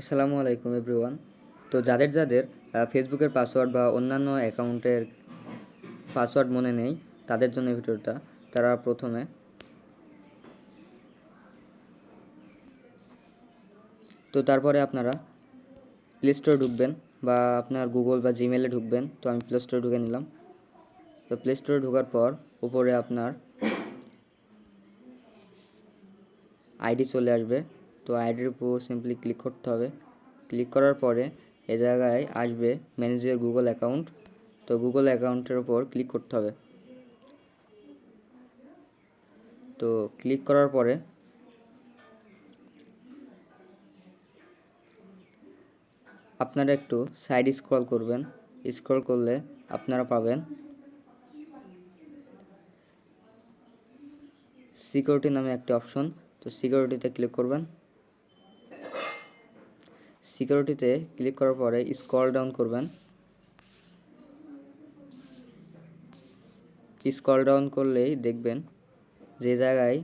আসসালামু আলাইকুম এভরিওয়ান। তো যাদের যাদের ফেসবুকের পাসওয়ার্ড বা অন্যান্য অ্যাকাউন্টের পাসওয়ার্ড মনে নেই, তাদের জন্য ভিডিওটা। তারা প্রথমে তো তারপরে আপনারা প্লে স্টোরে ঢুকবেন বা আপনার গুগল বা জিমেলে ঢুকবেন। তো আমি প্লে স্টোরে ঢুকে নিলাম। তো প্লে স্টোরে ঢোকার পর উপরে আপনার আইডি চলে আসবে। তো আইডির উপর সিম্পলি ক্লিক করতে হবে। ক্লিক করার পরে এ জায়গায় আসবে ম্যানেজ ইউর গুগল অ্যাকাউন্ট তো গুগল অ্যাকাউন্টের উপর ক্লিক করতে হবে। তো ক্লিক করার পরে আপনারা একটু সাইড স্ক্রল করবেন। স্ক্রল করলে আপনারা পাবেন সিকিউরিটি নামে একটি অপশন তো সিকিউরিটিতে ক্লিক করবেন। সিকিউরিটিতে ক্লিক করার পরে স্ক্রল ডাউন করবেন। স্ক্রল ডাউন করলেই দেখবেন যে জায়গায়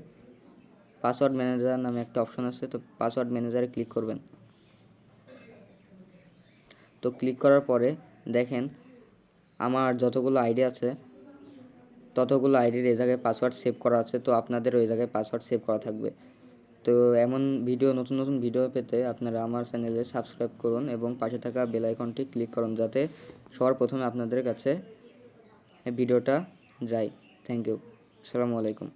পাসওয়ার্ড ম্যানেজার নামে একটা অপশন আছে, তো পাসওয়ার্ড ম্যানেজারে ক্লিক করবেন। তো ক্লিক করার পরে দেখেন আমার যতগুলো আইডি আছে, ততগুলো আইডির এই জায়গায় পাসওয়ার্ড সেভ করা আছে, তো আপনাদের ওই জায়গায় পাসওয়ার্ড সেভ করা থাকবে। তো এমন ভিডিও, নতুন নতুন ভিডিও পেতে আপনারা আমার চ্যানেলে সাবস্ক্রাইব করুন এবং পাশে থাকা বেল আইকনটি ক্লিক করুন যাতে সবার প্রথমে আপনাদের কাছে ভিডিওটা যায়। Thank you. আসসালামু আলাইকুম।